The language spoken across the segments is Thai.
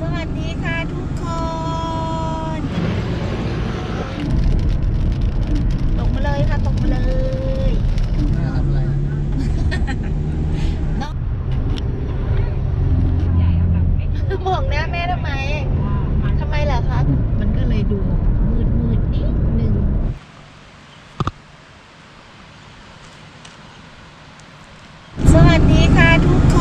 สวัสดีค่ะทุกคน ตกมาเลยค่ะ ตกมาเลยทำอะไรมองหน้าแม่ทำไม ทำไมล่ะคะ มันก็เลยดูมืดมืดนิดนึง สวัสดีค่ะทุกค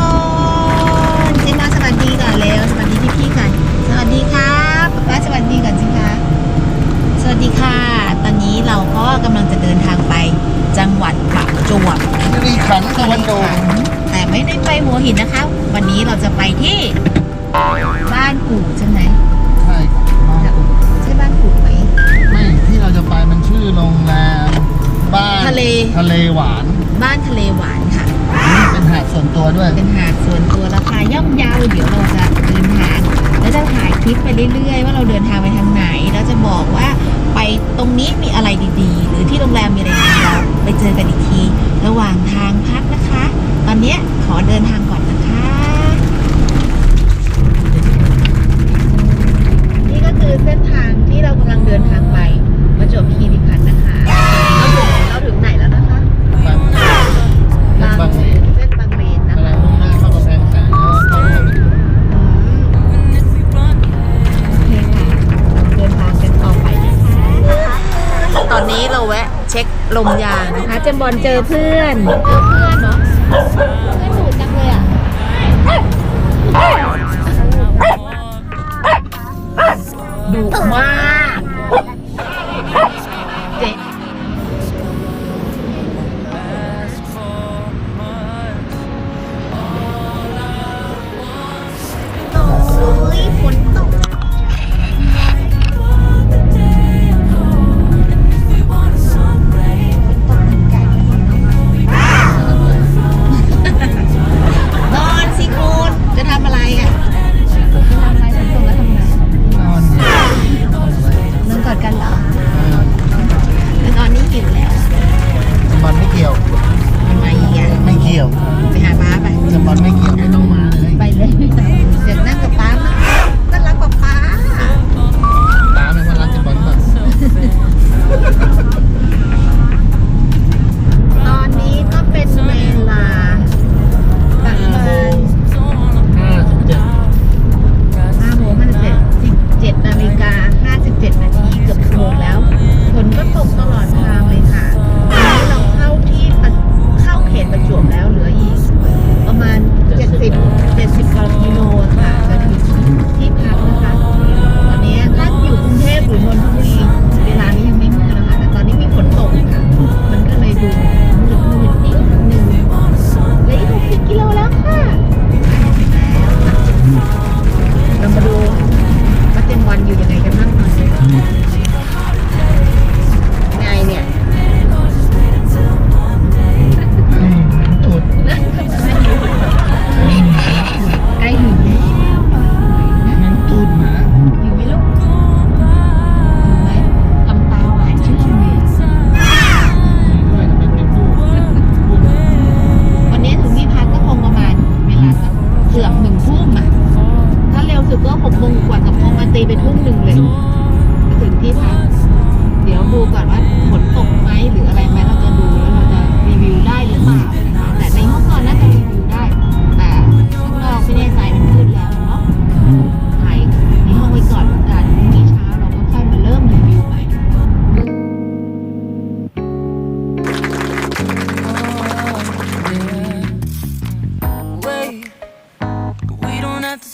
นเจนมาสวัสดีก่อนเร็วสวัสดีพี่ๆก่อนสวัสดีครับป้าสวัสดีก่อนสิคะ ส วัสดีค่ะ ตอนนี้เราก็กำลังจะเดินทางไปจังหวัดประจวบคีรีขันธ์ตะวันโดกแต่ไม่ได้ไปหัวหินนะคะ วันนี้เราจะไปที่บ้านกู่ใช่ไหมใช่บ้านใช่บ้านกู่ไหมไม่ที่เราจะไปมันชื่อโรงแรมบ้านทะเลทะเลหวาน บ้านทะเลหวานค่ะนี่เป็นหาดส่วนตัวด้วย เป็นหาดส่วนตัวราคาย่อมเยาวเดี๋ยวเราจะเดินทางแล้วจะถ่ายคลิปไปเรื่อยๆ ว่าเราเดินทางไป เช็คลมยางนะคะ เจมบอลเจอเพื่อน เจอเพื่อนเนาะ ไปทุ่มหนึ่งเลยถึงที่พักเดี๋ยวดูก่อนว่าฝนตกไหมหรืออะไรไหมเราจะดูแล้วเราจะรีวิวได้หรือเปล่านะคะแต่ในห้องนอนน่าจะรีวิวได้ แต่ข้างนอกไม่แน่ใจมันมืดแล้วเนาะถ่ายในห้องไว้ก่อนแล้วกันพรุ่งนี้เช้าเราก็ค่อยมาเริ่มรีวิวใหม่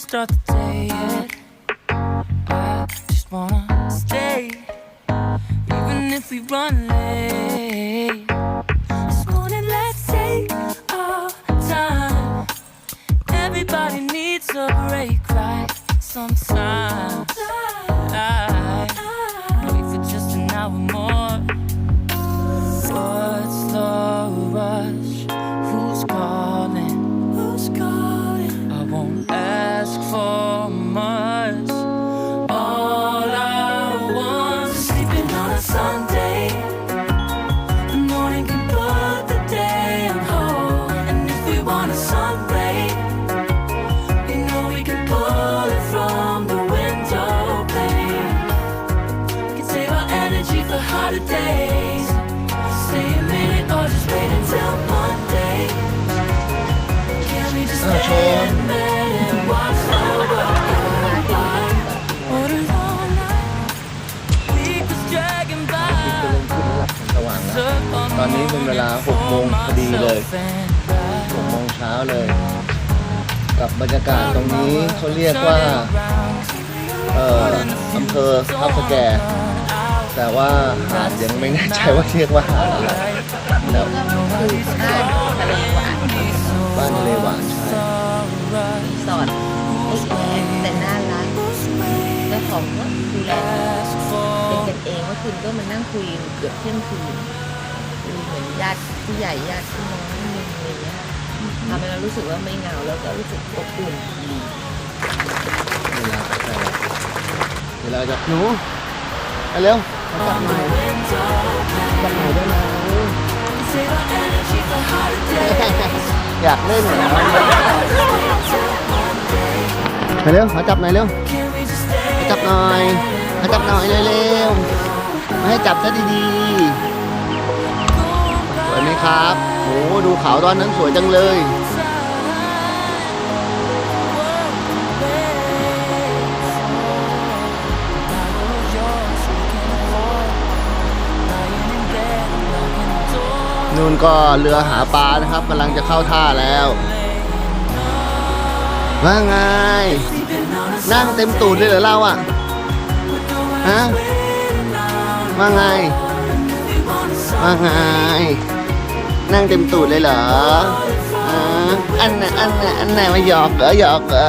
start the day if we run late. This morning, let's take our time. Everybody needs a break, right? Sometimes the days. Stay a minute or just wait until Monday. Can we just stay in bed and watch the world go by? What a long night. Week was dragging by. สว่างแล้วตอนนี้เป็นเวลา6โมงพอดีเลย6โมงเช้าเลย กับบรรยากาศตรงนี้เขาเรียกว่า เอ่ออำเภอทับสแก แต่ว่าหาดยังไม่แน่ใจว่าเรียกว่าหาดอะไรแล้วคือบ้านทะเลหวานบ้านทะเลหวานใช่รีสอร์ทเล็กแต่น่ารักเจ้าของก็ดูแลเป็นกันเองเมื่อคืนก็มานั่งคุยเกือบเที่ยงคืนคุยเหมือนญาติผู้ใหญ่ญาติพี่น้องนิดนึงอะไรเงี้ยทำให้เรารู้สึกว่าไม่เหงาแล้วก็รู้สึกอบอุ่นดีเวลาใช่เวลาจะหนูไปเร็ว จับหน่อยจับหน่อยได้ไหมอยากเล่นเหรอไปเร็วมาจับหน่อยเร็วมาจับหน่อยมาจับหน่อยเร็วๆมาให้จับซะดีๆ สวยไหมครับโอ้ดูเขาตอนนั้นสวยจังเลย นู่นก็เรือหาปลานะครับกำลังจะเข้าท่าแล้ว ว่าไง นั่งเต็มตูดเลยเหรอเราอะ ฮะ ว่าไง ว่าไง นั่งเต็มตูดเลยเหรอ อันไหนอันไหนอันไหนมาหยอกเหรอหยอกเหรอ